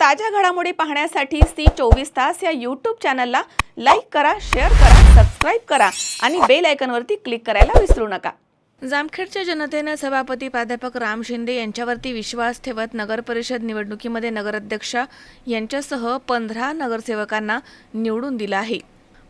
ताज्या घडामोडी पाहण्यासाठी सी चोवीस तास या यूट्यूब चॅनलला लाईक करा शेअर करा सबस्क्राईब करा आणि बेल आयकनवरती क्लिक करायला विसरू नका. जामखेडच्या जनतेनं सभापती प्राध्यापक राम शिंदे यांच्यावरती विश्वास ठेवत नगरपरिषद निवडणुकीमध्ये नगराध्यक्ष यांच्यासह पंधरा नगरसेवकांना निवडून दिलं आहे.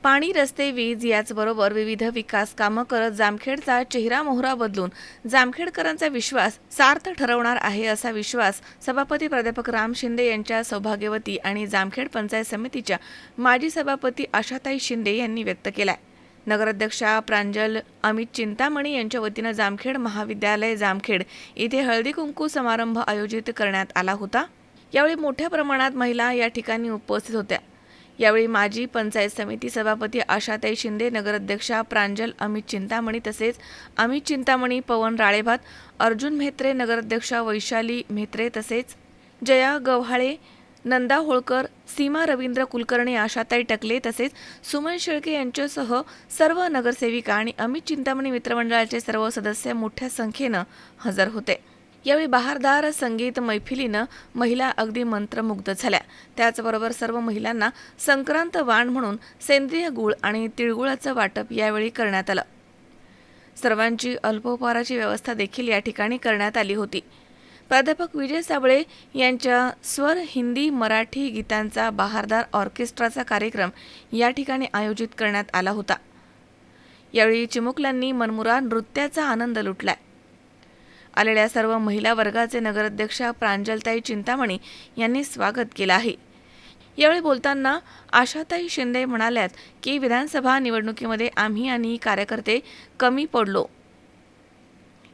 पाणी रस्ते वीज याचबरोबर विविध विकास कामं करत जामखेडचा चेहरा मोहरा बदलून जामखेडकरांचा विश्वास सार्थ ठरवणार आहे असा विश्वास सभापती प्राध्यापक राम शिंदे यांच्या सौभाग्यवती आणि जामखेड पंचायत समितीच्या माजी सभापती आशाताई शिंदे यांनी व्यक्त केलाय. नगराध्यक्षा प्रांजल अमित चिंतामणी यांच्या वतीनं जामखेड महाविद्यालय जामखेड येथे हळदी कुंकू समारंभ आयोजित करण्यात आला होता. यावेळी मोठ्या प्रमाणात महिला या ठिकाणी उपस्थित होत्या. यावेळी माजी पंचायत समिती सभापती आशाताई शिंदे नगराध्यक्षा प्रांजल अमित चिंतामणी तसेच अमित चिंतामणी पवन राळेभात अर्जुन म्हेत्रे नगराध्यक्षा वैशाली म्हेत्रे तसेच जया गव्हाळे नंदा होळकर सीमा रवींद्र कुलकर्णी आशाताई टकले तसेच सुमन शेळके यांच्यासह सर्व नगरसेविका आणि अमित चिंतामणी मित्रमंडळाचे सर्व सदस्य मोठ्या संख्येनं हजर होते. यावेळी बहारदार संगीत मैफिलीनं महिला अगदी मंत्रमुग्ध झाल्या. त्याचबरोबर सर्व महिलांना संक्रांत वाण म्हणून सेंद्रिय गुळ आणि तिळगुळाचं वाटप यावेळी करण्यात आलं. सर्वांची अल्पोपहाराची व्यवस्था देखील या ठिकाणी करण्यात आली होती. प्राध्यापक विजय साबळे यांच्या स्वर हिंदी मराठी गीतांचा बहारदार ऑर्केस्ट्राचा कार्यक्रम या ठिकाणी आयोजित करण्यात आला होता. यावेळी चिमुकल्यांनी मनमुरा नृत्याचा आनंद लुटलाय. आलेल्या सर्व महिला वर्गाचे नगराध्यक्षा प्रांजलताई चिंतामणी यांनी स्वागत केलं आहे. यावेळी बोलताना आशाताई शिंदे म्हणाल्यात की विधानसभा निवडणुकीमध्ये आम्ही आणि कार्यकर्ते कमी पडलो.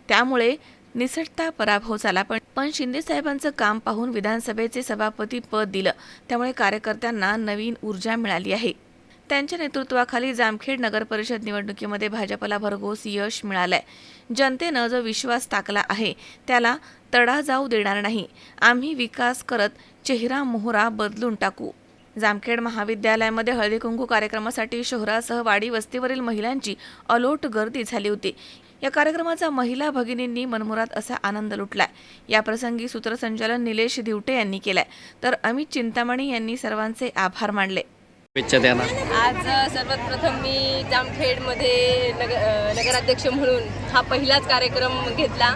त्यामुळे निसटता पराभव झाला. पण पण शिंदे साहेबांचं काम पाहून विधानसभेचे सभापती पद दिलं. त्यामुळे कार्यकर्त्यांना नवीन ऊर्जा मिळाली आहे. त्यांच्या नेतृत्वाखाली जामखेड नगर परिषद निवडणुकीमध्ये भाजपला भरघोस यश मिळालंय. जनतेनं जो विश्वास टाकला आहे त्याला तडा जाऊ देणार नाही. आम्ही विकास करत चेहरा मोहरा बदलून टाकू. जामखेड महाविद्यालयामध्ये हळदी कुंकू कार्यक्रमासाठी शहरासह वाडी वस्तीवरील महिलांची अलोट गर्दी झाली होती. या कार्यक्रमाचा महिला भगिनींनी मनमुरात असा आनंद लुटलाय. या प्रसंगी सूत्रसंचालन निलेश दिवटे यांनी केलाय. तर अमित चिंतामणी यांनी सर्वांचे आभार मानले. शुभेच्छा द्या ना. आज सर्वात प्रथम मी जामखेडमध्ये नग नगराध्यक्ष म्हणून हा पहिलाच कार्यक्रम घेतला.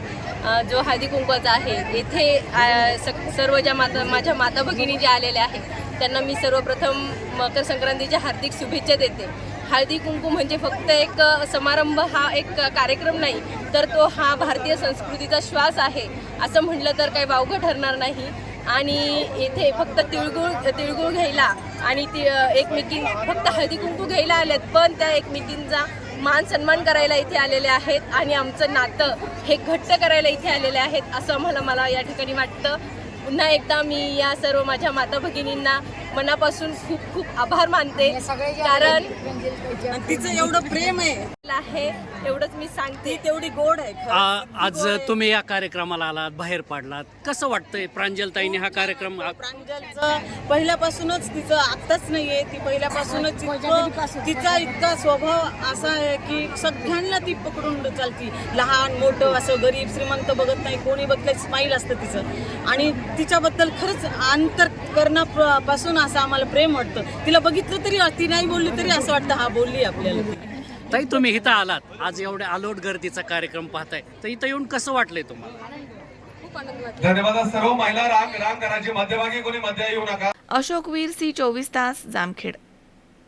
जो हळदी कुंकवाचा आहे. येथे स- सर्व ज्या माता माझ्या माता भगिनी ज्या आलेल्या आहेत त्यांना मी सर्वप्रथम मकर संक्रांतीच्या हार्दिक शुभेच्छा देते. हळदी कुंकू म्हणजे फक्त एक समारंभ हा एक कार्यक्रम नाही तर तो हा भारतीय संस्कृतीचा श्वास आहे असं म्हटलं तर काही वावगं ठरणार नाही. आणि येथे फक्त तिळगुळ तिळगुळ घ्यायला आणि ती एकमेकी फक्त हळदी कुंकू घ्यायला आलेत पण त्या एकमेकींचा मान सन्मान करायला इथे आलेले आहेत आणि आमचं नातं हे घट्ट करायला इथे आलेले आहेत असं आम्हाला मला या ठिकाणी वाटतं. पुन्हा एकदा मी या सर्व माझ्या माता भगिनींना मनापासून खूप खूप आभार मानते कारण आणि तिचं एवढं प्रेम आहे. आहे एवढंच मी सांगते. ती तेवढी गोड आहे खरं. आ- आज तुम्ही या कार्यक्रमाला आलात बाहेर पडलात. कसं वाटतंय प्रांजलताईने हा कार्यक्रम आ- प्रांजलचं पहिल्यापासूनच तिचं आत्ताच नाहीये ती पहिल्यापासूनच इतकं तिचा इतका स्वभाव असा आहे की सगळ्यांना ती पकडून चालती. लहान मोठं असं गरीब श्रीमंत बघत नाही कोणी बघत स्माईल असतं तिचं. आणि तिच्याबद्दल खरंच अंतरपासून असं आम्हाला प्रेम वाटतं. तिला बघितलं तरी ती नाही बोलली तरी असं वाटतं हा बोलली आपल्याला ती. ताई तुम्ही इथं आलात. आज एवढ्या आलोट गर्दीचा कार्यक्रम पाहताय. तर इथं येऊन कसं वाटलंय तुम्हाला? धन्यवाद. सर्व महिला रांग रांग करायची मध्यभागी कोणी मध्ये येऊ नका. अशोक वीर सी चोवीस तास जामखेड.